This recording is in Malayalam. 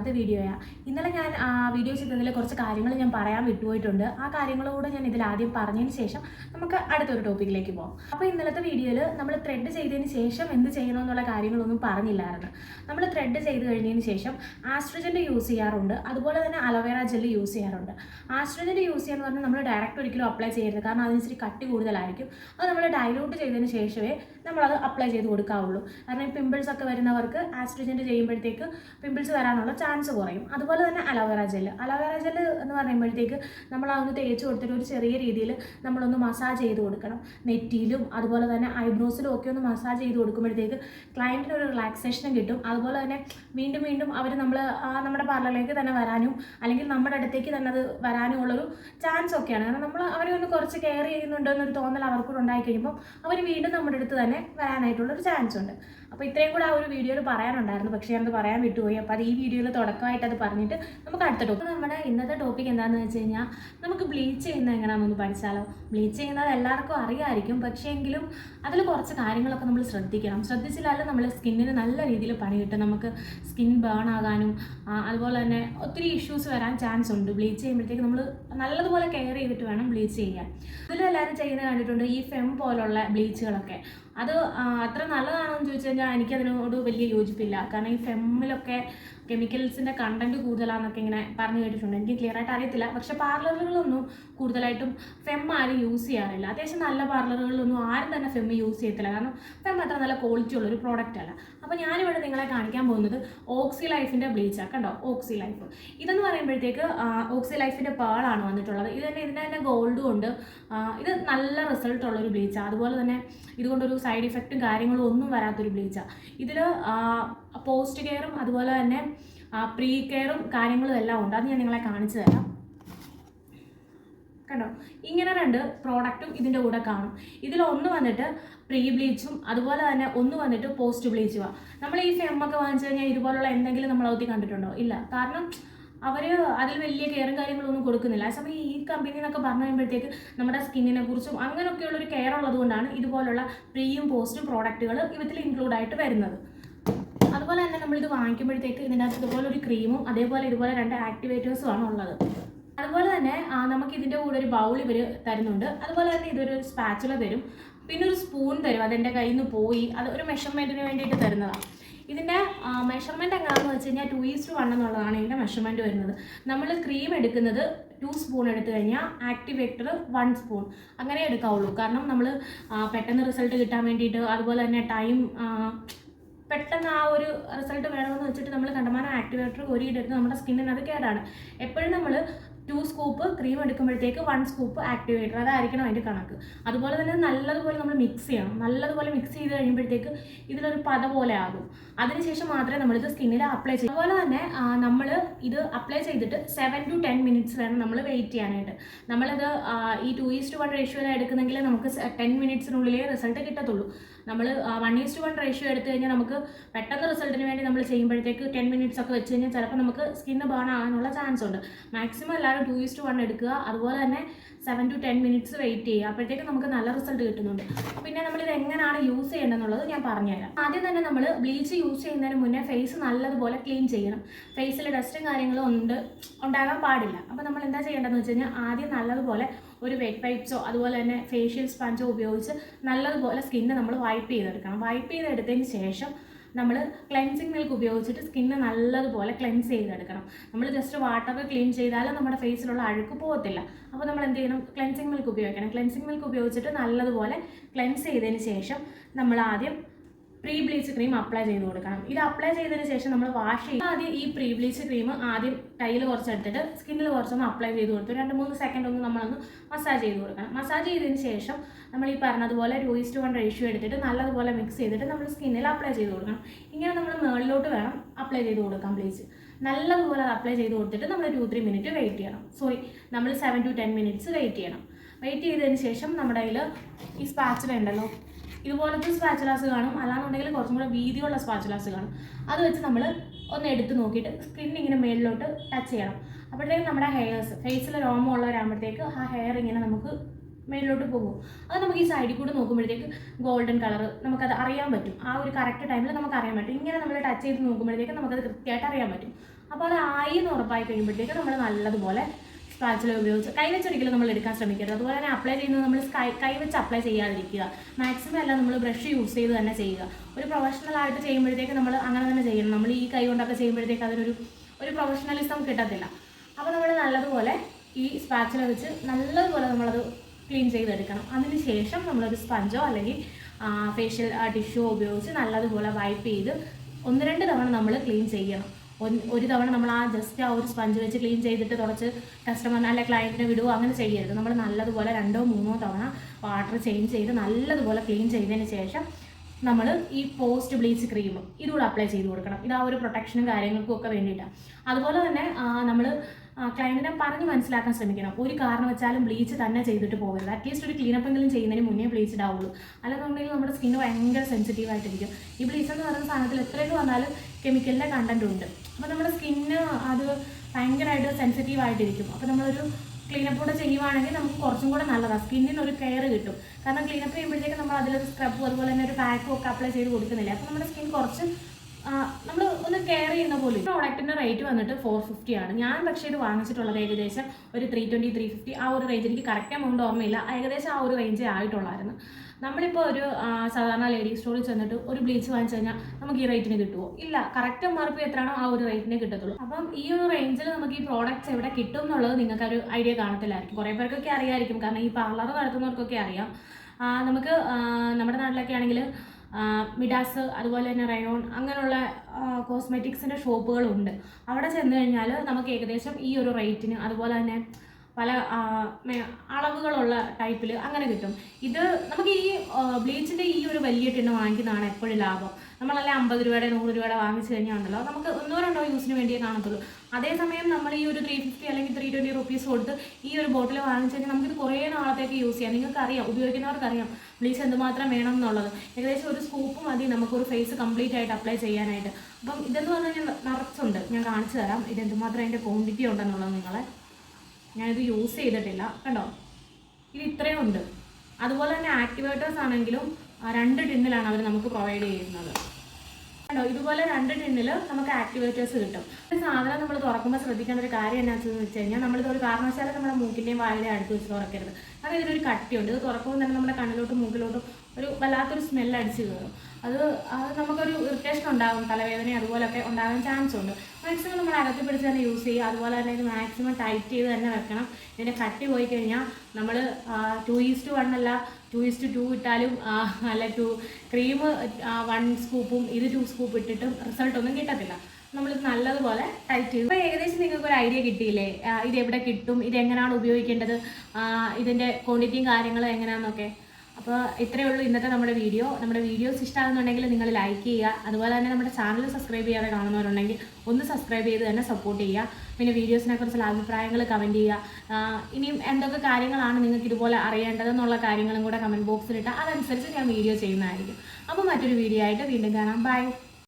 രണ്ടാമത്തെ വീഡിയോയാണ് ഇന്നലെ ഞാൻ വീഡിയോ ചെയ്തതിൽ കുറച്ച് കാര്യങ്ങൾ ഞാൻ പറയാൻ വിട്ടുപോയിട്ടുണ്ട്. ആ കാര്യങ്ങളോടെ ഞാൻ ഇതിൽ ആദ്യം പറഞ്ഞതിന് ശേഷം നമുക്ക് അടുത്തൊരു ടോപ്പിക്കിലേക്ക് പോകാം അപ്പോൾ ഇന്നലത്തെ വീഡിയോയിൽ നമ്മൾ ത്രെഡ് ചെയ്തതിന് ശേഷം എന്ത് ചെയ്യണം എന്നുള്ള കാര്യങ്ങളൊന്നും പറഞ്ഞില്ലായിരുന്നു. നമ്മൾ ത്രെഡ് ചെയ്ത് കഴിഞ്ഞതിന് ശേഷം ആസ്ട്രജന്റെ യൂസ് ചെയ്യാറുണ്ട്. അതുപോലെ തന്നെ അലോവേറ ജെല്ല് യൂസ് ചെയ്യാറുണ്ട്. ആസ്ട്രജന്റെ യൂസ് ചെയ്യാന്ന് പറഞ്ഞാൽ നമ്മൾ ഡയറക്റ്റ് ഒരിക്കലും അപ്ലൈ ചെയ്യരുത്. കാരണം അതിനിച്ചിരി കട്ടി കൂടുതലായിരിക്കും. അത് നമ്മൾ ഡൈലൂട്ട് ചെയ്തതിന് ശേഷമേ നമ്മളത് അപ്ലൈ ചെയ്ത് കൊടുക്കാവുള്ളൂ. കാരണം ഈ പിമ്പിൾസ് ഒക്കെ വരുന്നവർക്ക് ആസ്ട്രജന്റ് ചെയ്യുമ്പോഴത്തേക്ക് പിമ്പിൾസ് വരാനുള്ള കുറയും. അതുപോലെ തന്നെ അലോവേറ ജെല്ല് അലോവേറ ജെല്ല് എന്ന് പറയുമ്പോഴത്തേക്ക് നമ്മൾ അതൊന്ന് തേച്ച് കൊടുത്തിട്ട് ഒരു ചെറിയ രീതിയിൽ നമ്മളൊന്ന് മസാജ് ചെയ്ത് കൊടുക്കണം. നെറ്റിയിലും അതുപോലെ തന്നെ ഐബ്രോസിലും ഒക്കെ ഒന്ന് മസാജ് ചെയ്ത് കൊടുക്കുമ്പോഴത്തേക്ക് ക്ലയന്റിന് ഒരു റിലാക്സേഷനും കിട്ടും. അതുപോലെ തന്നെ വീണ്ടും വീണ്ടും അവർ നമ്മൾ നമ്മുടെ പാർലറിലേക്ക് തന്നെ വരാനും അല്ലെങ്കിൽ നമ്മുടെ അടുത്തേക്ക് തന്നെ അത് വരാനും ഉള്ളൊരു ചാൻസ് ഒക്കെയാണ്. കാരണം നമ്മൾ അവരെ ഒന്ന് കുറച്ച് കെയർ ചെയ്യുന്നുണ്ട് എന്നൊരു തോന്നൽ അവർക്കൂടെ ഉണ്ടായി കഴിയുമ്പോൾ അവർ വീണ്ടും നമ്മുടെ അടുത്ത് തന്നെ വരാനായിട്ടുള്ളൊരു ചാൻസ് ഉണ്ട്. അപ്പോൾ ഇത്രയും കൂടെ ആ ഒരു വീഡിയോയിൽ പറയാനുണ്ടായിരുന്നു. പക്ഷേ ഞാനത് പറയാൻ വിട്ടുപോയി. അപ്പോൾ അത് ഈ വീഡിയോയിൽ തുടക്കമായിട്ട് അത് പറഞ്ഞിട്ട് നമുക്ക് അടുത്ത ടോപ്പിക് നമ്മുടെ ഇന്നത്തെ ടോപ്പിക് എന്താണെന്ന് വെച്ച് കഴിഞ്ഞാൽ നമുക്ക് ബ്ലീച്ച് ചെയ്യുന്നത് എങ്ങനെയാണെന്ന് പഠിച്ചാലോ? ബ്ലീച്ച് ചെയ്യുന്നത് എല്ലാവർക്കും അറിയാമായിരിക്കും പക്ഷേ എങ്കിലും അതിൽ കുറച്ച് കാര്യങ്ങളൊക്കെ നമ്മൾ ശ്രദ്ധിക്കണം. ശ്രദ്ധിച്ചില്ലാലും നമ്മൾ സ്കിന്നിന് നല്ല രീതിയിൽ പണി കിട്ടും. നമുക്ക് സ്കിൻ ബേൺ ആകാനും അതുപോലെ തന്നെ ഒത്തിരി ഇഷ്യൂസ് വരാൻ ചാൻസ് ഉണ്ട്. ബ്ലീച്ച് ചെയ്യുമ്പോഴത്തേക്ക് നമ്മൾ നല്ലതുപോലെ കെയർ ചെയ്തിട്ട് വേണം ബ്ലീച്ച് ചെയ്യാൻ. ഇതിൽ എല്ലാവരും ചെയ്യുന്നത് കണ്ടിട്ടുണ്ട് ഈ ഫെം പോലുള്ള ബ്ലീച്ചുകളൊക്കെ അത് അത്ര നല്ലതാണോ എന്ന് ചോദിച്ചു കഴിഞ്ഞാൽ എനിക്കതിനോട് വലിയ യോജിപ്പില്ല. കാരണം ഈ ഫെമ്മിലൊക്കെ കെമിക്കൽസിന്റെ കണ്ടന്റ് കൂടുതലാണെന്നൊക്കെ ഇങ്ങനെ പറഞ്ഞു കേട്ടിട്ടുണ്ട്. എനിക്ക് ക്ലിയർ ആയിട്ട് അറിയത്തില്ല. പക്ഷെ പാർലറുകളിലൊന്നും കൂടുതലായിട്ടും ഫെം ആരും യൂസ് ചെയ്യാറില്ല. അത്യാവശ്യം നല്ല പാർലറുകളിലൊന്നും ആരും തന്നെ ഫെം യൂസ് ചെയ്യത്തില്ല. കാരണം ഫെം അത്ര നല്ല ക്വാളിറ്റി ഉള്ള ഒരു പ്രോഡക്റ്റ് അല്ല. അപ്പോൾ ഞാനിവിടെ നിങ്ങളെ കാണിക്കാൻ പോകുന്നത് ഓക്സി ലൈഫിന്റെ ബ്ലീച്ചാണ് കണ്ടോ? ഓക്സി ലൈഫ് ഇതെന്ന് പറയുമ്പോഴത്തേക്ക് ഓക്സി ലൈഫിന്റെ പേളാണ് വന്നിട്ടുള്ളത്. ഇത് തന്നെ ഇതിന്റെ തന്നെ ഗോൾഡും ഉണ്ട്. ഇത് നല്ല റിസൾട്ട് ഉള്ള ഒരു ബ്ലീച്ചാണ് അതുപോലെ തന്നെ ഇതുകൊണ്ടൊരു സൈഡ് ഇഫക്റ്റും കാര്യങ്ങളും ഒന്നും വരാത്തൊരു ബ്ലീച്ചാണ് ഇതിൽ പോസ്റ്റ് കെയറും അതുപോലെ തന്നെ പ്രീ കെയറും കാര്യങ്ങളും എല്ലാം ഉണ്ട്. അത് ഞാൻ നിങ്ങളെ കാണിച്ചു തരാം. കണ്ടോ? ഇങ്ങനെ രണ്ട് പ്രോഡക്റ്റും ഇതിന്റെ കൂടെ കാണും. ഇതിൽ ഒന്ന് വന്നിട്ട് പ്രീ ബ്ലീച്ചും അതുപോലെ തന്നെ ഒന്ന് വന്നിട്ട് പോസ്റ്റ് ബ്ലീച്ചുമാണ് നമ്മൾ ഈ ഫെമ്മൊക്കെ വാങ്ങിച്ചു കഴിഞ്ഞാൽ ഇതുപോലുള്ള എന്തെങ്കിലും നമ്മൾ ഒത്തി കണ്ടിട്ടുണ്ടോ? ഇല്ല. കാരണം അവർ അതിൽ വലിയ കെയറും കാര്യങ്ങളൊന്നും കൊടുക്കുന്നില്ല. ആ സമയം ഈ കമ്പനി എന്നൊക്കെ പറഞ്ഞു കഴിയുമ്പോഴത്തേക്ക് നമ്മുടെ സ്കിന്നിനെ കുറിച്ചും അങ്ങനെയൊക്കെയുള്ള ഒരു കെയർ ഉള്ളതുകൊണ്ടാണ് ഇതുപോലുള്ള പ്രീയും പോസ്റ്റും പ്രോഡക്റ്റുകൾ ഇവത്തിൽ ഇൻക്ലൂഡ് ആയിട്ട് വരുന്നത്. അതുപോലെ തന്നെ നമ്മളിത് വാങ്ങിക്കുമ്പോഴത്തേക്ക് ഇതിന്റെ അകത്ത് ഇതുപോലെ ഒരു ക്രീമും അതേപോലെ ഇതുപോലെ രണ്ട് ആക്ടിവേറ്റേഴ്സും ആണ് ഉള്ളത്. അതുപോലെ തന്നെ നമുക്ക് ഇതിന്റെ കൂടെ ഒരു ബൗൾ ഇവർ തരുന്നുണ്ട്. അതുപോലെ തന്നെ ഇതൊരു സ്പാച്ചുല തരും. പിന്നെ ഒരു സ്പൂൺ തരും. അതെന്റെ കയ്യിൽ നിന്ന് പോയി. അത് ഒരു മെഷർമെന്റിന് വേണ്ടിയിട്ട് തരുന്നതാണ് ഇതിന്റെ മെഷർമെന്റ് എങ്ങനെയാണെന്ന് വെച്ച് കഴിഞ്ഞാൽ ടു ഈസ്റ്റ് വൺ എന്നുള്ളതാണ് ഇതിന്റെ മെഷർമെന്റ് വരുന്നത്. നമ്മൾ ക്രീം എടുക്കുന്നത് ടു സ്പൂൺ എടുത്തു കഴിഞ്ഞാൽ ആക്ടിവേറ്റർ വൺ സ്പൂൺ അങ്ങനെ എടുക്കാവുള്ളൂ. കാരണം നമ്മൾ പെട്ടെന്ന് റിസൾട്ട് കിട്ടാൻ വേണ്ടിയിട്ട് അതുപോലെ തന്നെ ടൈം പെട്ടെന്ന് ആ ഒരു റിസൾട്ട് വേണമെന്ന് വെച്ചിട്ട് നമ്മൾ കണ്ടമാനം ആക്ടിവേറ്റർ കോരിയിട്ടെടുത്ത് നമ്മുടെ സ്കിന്നിന് അത് കേടാണ്. എപ്പോഴും നമ്മൾ ടു സ്കൂപ്പ് ക്രീം എടുക്കുമ്പോഴത്തേക്ക് വൺ സ്കൂപ്പ് ആക്ടിവേറ്റർ അതായിരിക്കണം അതിന്റെ കണക്ക്. അതുപോലെ തന്നെ നല്ലതുപോലെ നമ്മൾ മിക്സ് ചെയ്യണം. നല്ലതുപോലെ മിക്സ് ചെയ്ത് കഴിയുമ്പോഴത്തേക്ക് ഇതിലൊരു പത പോലെ ആകും. അതിനുശേഷം മാത്രമേ നമ്മളിത് സ്കിന്നിൽ അപ്ലൈ ചെയ്യും. അതുപോലെ തന്നെ നമ്മൾ ഇത് അപ്ലൈ ചെയ്തിട്ട് സെവൻ ടു ടെൻ മിനിറ്റ്സ് വേണം നമ്മൾ വെയിറ്റ് ചെയ്യാനായിട്ട്. നമ്മളിത് ഈ two is to one ratio എടുക്കുന്നെങ്കിൽ നമുക്ക് ടെൻ മിനിറ്റ്സിനുള്ളിലേ റിസൾട്ട് കിട്ടത്തുള്ളൂ. നമ്മൾ വൺ ഈസ്റ്റ് വൺ റേഷ്യോ എടുത്തു കഴിഞ്ഞാൽ നമുക്ക് പെട്ടെന്ന് റിസൾട്ടിന് വേണ്ടി നമ്മൾ ചെയ്യുമ്പോഴത്തേക്ക് ടെൻ മിനിറ്റ്സ് ഒക്കെ വെച്ച് കഴിഞ്ഞാൽ ചിലപ്പോൾ നമുക്ക് സ്കിന്ന് ബേൺ ആകാനുള്ള ചാൻസ് ഉണ്ട്. മാക്സിമം എല്ലാവരും ടു ഈസ്റ്റ് വൺ എടുക്കുക. അതുപോലെ തന്നെ seven to ten minutes wait ചെയ്യുക. അപ്പോഴത്തേക്ക് നമുക്ക് നല്ല റിസൾട്ട് കിട്ടുന്നുണ്ട്. പിന്നെ നമ്മൾ ഇത് എങ്ങനെയാണ് യൂസ് ചെയ്യേണ്ടതെന്നുള്ളത് ഞാൻ പറഞ്ഞുതരാം. ആദ്യം തന്നെ നമ്മൾ ബ്ലീച്ച് യൂസ് ചെയ്യുന്നതിന് മുന്നേ ഫേസ് നല്ലതുപോലെ ക്ലീൻ ചെയ്യണം. ഫേസിൽ ഡസ്റ്റും കാര്യങ്ങളും ഉണ്ട് ഉണ്ടാകാൻ പാടില്ല. അപ്പോൾ നമ്മൾ എന്താ ചെയ്യേണ്ടതെന്ന് വെച്ച് കഴിഞ്ഞാൽ ആദ്യം നല്ലതുപോലെ ഒരു വെറ്റ് വൈപ്സോ അതുപോലെ തന്നെ ഫേഷ്യൽ സ്പഞ്ചോ ഉപയോഗിച്ച് നല്ലതുപോലെ സ്കിന്ന് നമ്മൾ വൈപ്പ് ചെയ്തെടുക്കണം. വൈപ്പ് ചെയ്തെടുത്തതിന് ശേഷം നമ്മൾ ക്ലെൻസിങ് മിൽക്ക് ഉപയോഗിച്ചിട്ട് സ്കിന്ന് നല്ലതുപോലെ ക്ലെൻസ് ചെയ്തെടുക്കണം. നമ്മൾ ജസ്റ്റ് വാട്ടർ ക്ലീൻ ചെയ്താലും നമ്മുടെ ഫേസിലുള്ള അഴുക്ക് പോകത്തില്ല. അപ്പോൾ നമ്മൾ എന്ത് ചെയ്യണം? ക്ലെൻസിങ് മിൽക്ക് ഉപയോഗിക്കണം. ക്ലെൻസിങ് മിൽക്ക് ഉപയോഗിച്ചിട്ട് നല്ലതുപോലെ ക്ലെൻസ് ചെയ്തതിന് ശേഷം നമ്മൾ ആദ്യം പ്രീ ബ്ലീച്ച് ക്രീം അപ്ലൈ ചെയ്ത് കൊടുക്കണം. ഇത് അപ്ലൈ ചെയ്തതിന് ശേഷം നമ്മൾ വാഷ് ചെയ്യുക ആദ്യം ഈ പ്രീ ബ്ലീച്ച് ക്രീം ആദ്യം കയ്യിൽ കുറച്ചെടുത്തിട്ട് സ്കിന്നിൽ കുറച്ചൊന്ന് അപ്ലൈ ചെയ്ത് കൊടുത്തു. രണ്ട് മൂന്ന് സെക്കൻഡ് ഒന്ന് നമ്മളൊന്ന് മസാജ് ചെയ്ത് കൊടുക്കണം. മസാജ് ചെയ്തതിന് ശേഷം നമ്മൾ ഈ പറഞ്ഞതുപോലെ ടു ഈസ്റ്റ് വൺ റേഷ്യോ എടുത്തിട്ട് നല്ലതുപോലെ മിക്സ് ചെയ്തിട്ട് നമ്മൾ സ്കിന്നിൽ അപ്ലൈ ചെയ്ത് കൊടുക്കണം. ഇങ്ങനെ നമ്മൾ മുകളിലോട്ട് വേണം അപ്ലൈ ചെയ്ത് കൊടുക്കാം ബ്ലീച്ച് നല്ലതുപോലെ അത് അപ്ലൈ ചെയ്ത് കൊടുത്തിട്ട് നമ്മൾ ടു ത്രീ മിനിറ്റ് വെയിറ്റ് ചെയ്യണം. സോറി നമ്മൾ seven to ten minutes wait ചെയ്യണം. വെയിറ്റ് ചെയ്തതിന് ശേഷം നമ്മുടെ കയ്യിൽ ഈ സ്പാച്ചുല ഉണ്ടല്ലോ. ഇതുപോലത്തെ സ്പാച്ചുലാസ് കാണും. അല്ലാന്നുണ്ടെങ്കിൽ കുറച്ചും കൂടെ വീതിയുള്ള സ്പാച്ചുലാസ് കാണും. അത് വെച്ച് നമ്മൾ ഒന്ന് എടുത്ത് നോക്കിയിട്ട് സ്കിൻ ഇങ്ങനെ മേളിലോട്ട് ടച്ച് ചെയ്യണം. അപ്പോഴത്തേക്കും നമ്മുടെ ഹെയർസ് ഫേസിൽ രോമം ഉള്ളവരാകുമ്പോഴത്തേക്ക് ആ ഹെയർ ഇങ്ങനെ നമുക്ക് മേളിലോട്ട് പോകും. അത് നമുക്ക് ഈ സൈഡിൽ കൂടെ നോക്കുമ്പോഴത്തേക്ക് ഗോൾഡൻ കളർ നമുക്കത് അറിയാൻ പറ്റും. ആ ഒരു കറക്റ്റ് ടൈമിൽ നമുക്ക് അറിയാൻ പറ്റും. ഇങ്ങനെ നമ്മൾ ടച്ച് ചെയ്ത് നോക്കുമ്പോഴത്തേക്ക് നമുക്കത് കൃത്യമായിട്ട് അറിയാൻ പറ്റും. അപ്പോൾ അത് ആയി എന്ന് ഉറപ്പായി കഴിയുമ്പോഴത്തേക്ക് നമ്മൾ നല്ലതുപോലെ സ്പാച്ചില ഉപയോഗിച്ച് കൈവച്ചൊരിക്കലും നമ്മൾ എടുക്കാൻ ശ്രമിക്കരുത്. അതുപോലെ തന്നെ അപ്ലൈ ചെയ്യുന്നത് നമ്മൾ കൈ കൈവച്ച് അപ്ലൈ ചെയ്യാതിരിക്കുക. മാക്സിമം അല്ല നമ്മൾ ബ്രഷ് യൂസ് ചെയ്ത് തന്നെ ചെയ്യുക. ഒരു പ്രൊഫഷണൽ ആയിട്ട് ചെയ്യുമ്പോഴത്തേക്ക് നമ്മൾ അങ്ങനെ തന്നെ ചെയ്യണം. നമ്മൾ ഈ കൈ കൊണ്ടൊക്കെ ചെയ്യുമ്പോഴത്തേക്ക് അതിനൊരു ഒരു പ്രൊഫഷണലിസം കിട്ടത്തില്ല. അപ്പോൾ നമ്മൾ നല്ലതുപോലെ ഈ സ്പാച്ചില വെച്ച് നല്ലതുപോലെ നമ്മളത് ക്ലീൻ ചെയ്തെടുക്കണം. അതിന് ശേഷം നമ്മളൊരു സ്പഞ്ചോ അല്ലെങ്കിൽ ഫേഷ്യൽ ടിഷ്യൂ ഉപയോഗിച്ച് നല്ലതുപോലെ വൈപ്പ് ചെയ്ത് ഒന്ന് രണ്ട് തവണ നമ്മൾ ക്ലീൻ ചെയ്യണം. ഒരു തവണ നമ്മൾ ആ ജസ്റ്റ് ആ ഒരു സ്പഞ്ച് വെച്ച് ക്ലീൻ ചെയ്തിട്ട് തുടച്ച് കസ്റ്റമറിനെ അല്ലെ ക്ലയന്റിനെ വിടുവോ അങ്ങനെ ചെയ്യരുത്. നമ്മൾ നല്ലതുപോലെ രണ്ടോ മൂന്നോ തവണ വാട്ടർ ചേഞ്ച് ചെയ്ത് നല്ലതുപോലെ ക്ലീൻ ചെയ്തതിന് ശേഷം നമ്മൾ ഈ പോസ്റ്റ് ബ്ലീച്ച് ക്രീം ഇതുകൂടെ അപ്ലൈ ചെയ്ത് കൊടുക്കണം. ഇത് ആ ഒരു പ്രൊട്ടക്ഷനും കാര്യങ്ങൾക്കും ഒക്കെ വേണ്ടിയിട്ടാണ് അതുപോലെ തന്നെ നമ്മൾ ക്ലയന്റിനെ പറഞ്ഞ് മനസ്സിലാക്കാൻ ശ്രമിക്കണം. ഒരു കാരണം വെച്ചാലും ബ്ലീച്ച് തന്നെ ചെയ്തിട്ട് പോകരുത്. അറ്റ്ലീസ്റ്റ് ഒരു ക്ലീനപ്പ് എങ്കിലും ചെയ്യുന്നതിന് മുന്നേ ബ്ലീച്ച് ഇടാവുള്ളൂ. അല്ലെന്നുണ്ടെങ്കിൽ നമ്മുടെ സ്കിന്ന് ഭയങ്കര സെൻസിറ്റീവ് ആയിട്ടിരിക്കും. ഈ ബ്ലീച്ച് എന്ന് പറയുന്ന സാധനത്തിൽ എത്രയൊക്കെ വന്നാലും കെമിക്കലിന്റെ കണ്ടന്റ് ഉണ്ട്. അപ്പോൾ നമ്മുടെ സ്കിന്ന് അത് ഭയങ്കരമായിട്ട് സെൻസിറ്റീവ് ആയിട്ടിരിക്കും. അപ്പോൾ നമ്മളൊരു ക്ലീനപ്പ് കൂടെ ചെയ്യുവാണെങ്കിൽ നമുക്ക് കുറച്ചും കൂടെ നല്ലതാണ് സ്കിന്നിന് ഒരു കെയർ കിട്ടും. കാരണം ക്ലീനപ്പ് ചെയ്യുമ്പോഴത്തേക്ക് നമ്മൾ അതിലൊരു സ്ക്രബും അതുപോലെ തന്നെ ഒരു പാക്കും ഒക്കെ അപ്ലൈ ചെയ്ത് കൊടുക്കുന്നില്ല? അപ്പോൾ നമ്മുടെ സ്കിൻ കുറച്ച് നമ്മൾ ഒന്ന് കെയർ ചെയ്യുന്ന പോലെ. പ്രോഡക്റ്റിന്റെ റേറ്റ് വന്നിട്ട് ഫോർ ഫിഫ്റ്റി ആണ്. ഞാൻ പക്ഷേ ഇത് വാങ്ങിച്ചിട്ടുള്ളത് ഏകദേശം ഒരു ത്രീ ട്വന്റി ത്രീ ഫിഫ്റ്റി ആ ഒരു റേഞ്ച് എനിക്ക് കറക്റ്റ് എമൗണ്ട് ഓർമ്മയില്ല. ഏകദേശം ആ ഒരു റേഞ്ചേ ആയിട്ടുള്ളായിരുന്നു. നമ്മളിപ്പോൾ ഒരു സാധാരണ ലേഡീസ് സ്റ്റോറിൽ ചെന്നിട്ട് ഒരു ബ്ലീച്ച് വാങ്ങിച്ചു കഴിഞ്ഞാൽ നമുക്ക് ഈ റേറ്റിന് കിട്ടുമോ ഇല്ല. കറക്റ്റ് എം ആർ പി എത്രയാണോ ആ ഒരു റേറ്റിന് കിട്ടത്തുള്ളൂ. അപ്പം ഈ ഒരു റേഞ്ചിൽ നമുക്ക് ഈ പ്രോഡക്റ്റ്സ് എവിടെ കിട്ടും എന്നുള്ളത് നിങ്ങൾക്കൊരു ഐഡിയ കാണത്തില്ലായിരിക്കും. കുറേ പേർക്കൊക്കെ അറിയായിരിക്കും. കാരണം ഈ പാർലർ നടത്തുന്നവർക്കൊക്കെ അറിയാം. നമുക്ക് നമ്മുടെ നാട്ടിലൊക്കെ ആണെങ്കിൽ മിഡാസ് അതുപോലെ തന്നെ റയോൺ അങ്ങനെയുള്ള കോസ്മെറ്റിക്സിന്റെ ഷോപ്പുകളുണ്ട്. അവിടെ ചെന്ന് കഴിഞ്ഞാൽ നമുക്ക് ഏകദേശം ഈ ഒരു റേറ്റിന് അതുപോലെ തന്നെ പല അളവുകളുള്ള ടൈപ്പിൽ അങ്ങനെ കിട്ടും. ഇത് നമുക്ക് ഈ ബ്ലീച്ചിന്റെ ഈ ഒരു വലിയ ടിണ്ണ് വാങ്ങിക്കുന്നതാണ് എപ്പോഴും ലാഭം. നമ്മളല്ലേ അമ്പത് രൂപയുടെ നൂറ് രൂപയുടെ വാങ്ങിച്ചു കഴിഞ്ഞാൽ ഉണ്ടല്ലോ നമുക്ക് ഒന്നോ രണ്ടോ യൂസിന് വേണ്ടിയേ കാണത്തുള്ളൂ. അതേസമയം നമ്മൾ ഈ ഒരു ത്രീ ഫിഫ്റ്റി അല്ലെങ്കിൽ ത്രീ ട്വന്റി റുപ്പീസ് കൊടുത്ത് ഈ ഒരു ബോട്ടിൽ വാങ്ങിച്ചു കഴിഞ്ഞാൽ നമുക്കിത് കുറേ നാളത്തേക്ക് യൂസ് ചെയ്യാം. നിങ്ങൾക്ക് അറിയാം ഉപയോഗിക്കുന്നവർക്ക് അറിയാം ബ്ലീച്ച് എന്തുമാത്രം വേണം എന്നുള്ളത്. ഏകദേശം ഒരു സ്കൂപ്പ് മതി നമുക്കൊരു ഫേസ് കംപ്ലീറ്റ് ആയിട്ട് അപ്ലൈ ചെയ്യാനായിട്ട്. അപ്പം ഇതെന്ന് പറഞ്ഞു കഴിഞ്ഞാൽ നിറച്ചുണ്ട്. ഞാൻ കാണിച്ചു തരാം. ഇതെന്തുമാത്രം അതിന്റെ ക്വാണ്ടിറ്റി ഉണ്ടെന്നുള്ളത് നിങ്ങളെ ഞാനിത് യൂസ് ചെയ്തിട്ടില്ല. കണ്ടോ? ഇത് ഇത്രയും ഉണ്ട്. അതുപോലെ തന്നെ ആക്ടിവേറ്റേഴ്സ് ആണെങ്കിലും രണ്ട് ടിന്നിലാണ് അവർ നമുക്ക് പ്രൊവൈഡ് ചെയ്യുന്നത്. ഇതുപോലെ രണ്ട് ടിന്നിൽ നമുക്ക് ആക്ടിവേറ്റേഴ്സ് കിട്ടും. സാധനം നമ്മൾ തുറക്കുമ്പോൾ ശ്രദ്ധിക്കേണ്ട ഒരു കാര്യം എന്നാന്ന് വെച്ച് കഴിഞ്ഞാൽ നമ്മളിത് ഒരു കാരണവശാലും നമ്മുടെ മൂക്കിന്റെയും വായുടെയും അടുത്ത് വെച്ച് തുറക്കരുത്. കാരണം ഇതിനൊരു കട്ടിയുണ്ട്. ഇത് തുറക്കുമ്പോൾ തന്നെ നമ്മുടെ കണ്ണിലോട്ടും മൂക്കിലോട്ടും ഒരു വല്ലാത്തൊരു സ്മെൽ അടിച്ച് കയറും. അത് അത് നമുക്കൊരു ഇറിറ്റേഷൻ ഉണ്ടാകും തലവേദന അതുപോലൊക്കെ ഉണ്ടാകാൻ ചാൻസ് ഉണ്ട്. മാക്സിമം നമ്മൾ അകത്തി പിടിച്ച് തന്നെ യൂസ് ചെയ്യുക. അതുപോലെ തന്നെ ഇത് മാക്സിമം ടൈറ്റ് ചെയ്ത് തന്നെ വെക്കണം. ഇതിന്റെ കട്ടി പോയി കഴിഞ്ഞാൽ നമ്മൾ ടു ഈസ്റ്റ് വൺ അല്ല ടു ഈസ്റ്റ് ടു ഇട്ടാലും അല്ല ടു ക്രീം വൺ സ്കൂപ്പും ഇത് ടു സ്കൂപ്പ് ഇട്ടിട്ടും റിസൾട്ട് ഒന്നും കിട്ടത്തില്ല. നമ്മളിത് നല്ലതുപോലെ ടൈറ്റ് ചെയ്യും അപ്പോൾ ഏകദേശം നിങ്ങൾക്ക് ഒരു ഐഡിയ കിട്ടിയില്ലേ ഇത് എവിടെ കിട്ടും? ഇത് എങ്ങനെയാണ് ഉപയോഗിക്കേണ്ടത് ഇതിന്റെ ക്വാണ്ടിറ്റിയും കാര്യങ്ങളും എങ്ങനെയാണെന്നൊക്കെ അപ്പോൾ ഇത്രയേ ഉള്ളൂ ഇന്നത്തെ നമ്മുടെ വീഡിയോ. നമ്മുടെ വീഡിയോസ് ഇഷ്ടമാകുന്നുണ്ടെങ്കിൽ നിങ്ങൾ ലൈക്ക് ചെയ്യുക. അതുപോലെ തന്നെ നമ്മുടെ ചാനൽ സബ്സ്ക്രൈബ് ചെയ്യാതെ കാണുന്നവരുണ്ടെങ്കിൽ ഒന്ന് സബ്സ്ക്രൈബ് ചെയ്ത് തന്നെ സപ്പോർട്ട് ചെയ്യുക. പിന്നെ വീഡിയോസിനെ കുറിച്ചുള്ള അഭിപ്രായങ്ങൾ കമന്റ് ചെയ്യുക. ഇനിയും എന്തൊക്കെ കാര്യങ്ങളാണ് നിങ്ങൾക്ക് ഇതുപോലെ അറിയേണ്ടതെന്നുള്ള കാര്യങ്ങളും കൂടെ കമന്റ് ബോക്സിലിട്ട് അതനുസരിച്ച് ഞാൻ വീഡിയോ ചെയ്യുന്നതായിരിക്കും. അപ്പോൾ മറ്റൊരു വീഡിയോ ആയിട്ട് വീണ്ടും കാണാം. ബൈ